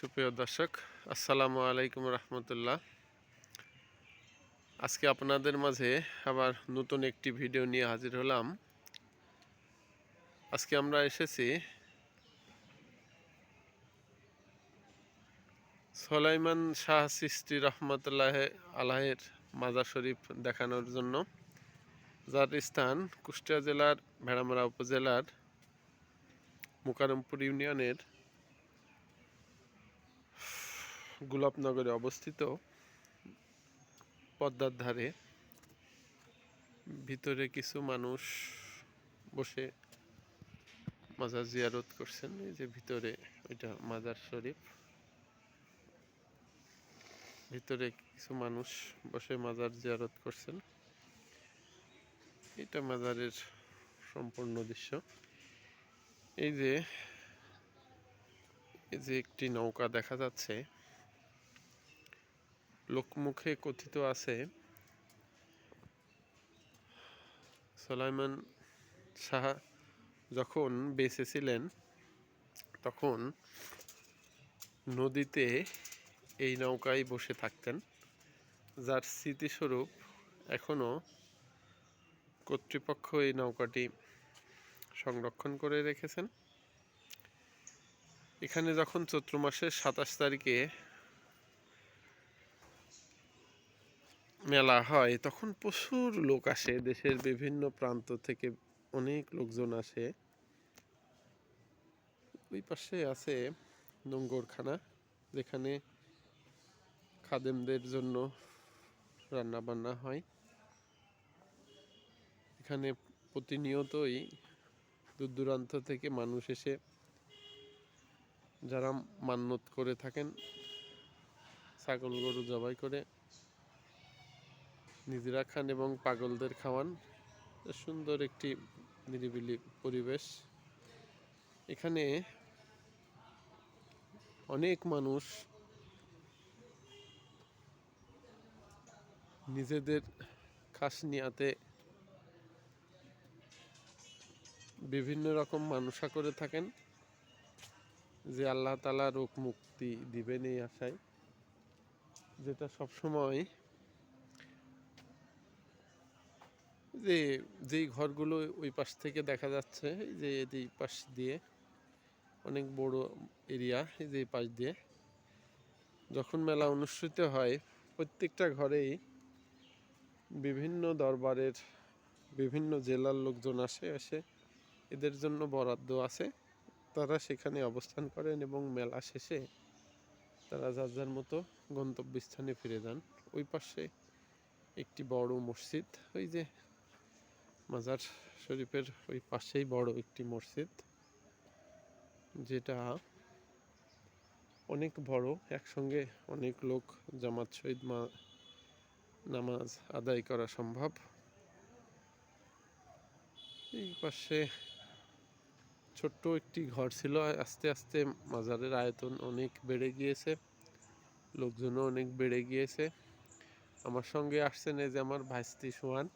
সুপ্রিয় দর্শক, আসসালামু আলাইকুম রহমতুল্লাহ। আজকে আপনাদের মাঝে আবার নতুন একটি ভিডিও নিয়ে হাজির হলাম। আজকে আমরা এসেছি সোলাইমান শাহ সৃষ্টি রহমতুল্লাহ আলাহের মাজার শরীফ দেখানোর জন্য। যার স্থান কুষ্টিয়া জেলার, ভেড়ামারা উপজেলার, মুকারমপুর ইউনিয়নের গোলাপনগরে অবস্থিত পদ্মার ধারে। ভিতরে কিছু মানুষ বসে মাজার জিয়ারত করছেন। এই যে ভিতরে ওইটা মাজার শরীফ। ভিতরে কিছু মানুষ বসে মাজার জিয়ারত করছেন। এটা মাজারের সম্পূর্ণ দৃশ্য। এই যে এই যে একটি নৌকা দেখা যাচ্ছে। লোকমুখে কথিত আছে, সোলাইমান শাহ যখন বেঁচে ছিলেন তখন নদীতে এই নৌকায় বসে থাকতেন, যার স্মৃতিস্বরূপ এখনও কর্তৃপক্ষ এই নৌকাটি সংরক্ষণ করে রেখেছেন। এখানে যখন চৈত্র মাসের সাতাশ তারিখে মেলা হয়, তখন প্রচুর লোক আসে, দেশের বিভিন্ন প্রান্ত থেকে অনেক লোকজন আসে। ওই পাশে আছে নোংরখানা যেখানে খাদেমদের জন্য রান্না বান্না হয়। এখানে প্রতিনিয়তই দূর দূরান্ত থেকে মানুষ এসে যারা মান্যত করে থাকেন, ছাগল গরু জবাই করে নিজেরা খান এবং পাগলদের খাওয়ান। সুন্দর একটি নিরিবিলি পরিবেশ। এখানে অনেক মানুষ নিজেদের খাস নিয়াতে বিভিন্ন রকম মানুষা করে থাকেন যে আল্লাহ তালা রোগ মুক্তি দিবেন এই আশায়। যেটা সবসময় যে, যেই ঘরগুলো ওই পাশ থেকে দেখা যাচ্ছে যে এই পাশ দিয়ে, অনেক বড় এরিয়া, এই যে পাশ দিয়ে, যখন মেলা অনুষ্ঠিত হয়, প্রত্যেকটা ঘরেই বিভিন্ন দরবারের বিভিন্ন জেলার লোকজন আসে, এসে এদের জন্য বরাদ্দ আছে। তারা সেখানে অবস্থান করেন এবং মেলা শেষে তারা যার যার মতো গন্তব্যস্থানে ফিরে যান। ওই পাশে একটি বড় মসজিদ, ওই যে মাজার শরীফের ওই পাশেই বড় একটি মসজিদ, যেটা অনেক বড়, একসঙ্গে অনেক লোক জামাত শহীদ মা নামাজ আদায় করা সম্ভব। এই পাশে ছোট্ট একটি ঘর ছিল, আস্তে আস্তে মাজারের আয়তন অনেক বেড়ে গিয়েছে, লোকজনও অনেক বেড়ে গিয়েছে। আমার সঙ্গে আসছেন এই যে আমার ভাইস্তি সোহান।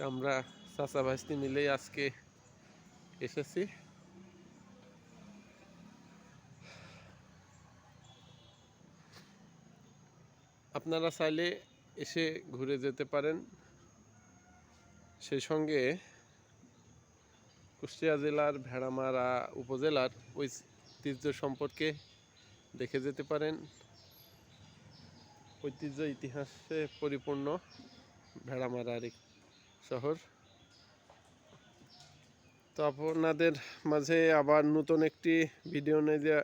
তা আমরা চাচা ভাইস্তি মিলেই আজকে এসেছি। আপনারা চাইলে এসে ঘুরে যেতে পারেন। সেই সঙ্গে কুষ্টিয়া জেলার ভেড়ামারা উপজেলার ঐতিহ্য সম্পর্কে দেখে যেতে পারেন। ঐতিহ্য ইতিহাসে পরিপূর্ণ ভেড়ামারার শহর। তো আপনাদের মাঝে আবার নতুন একটি ভিডিও নিয়ে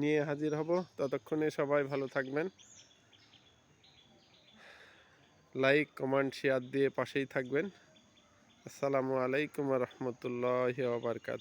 নিয়ে হাজির হব। ততক্ষণে সবাই ভালো থাকবেন। লাইক কমেন্ট শেয়ার দিয়ে পাশেই থাকবেন। আসসালামু আলাইকুম রহমতুল্লাহ বারকাত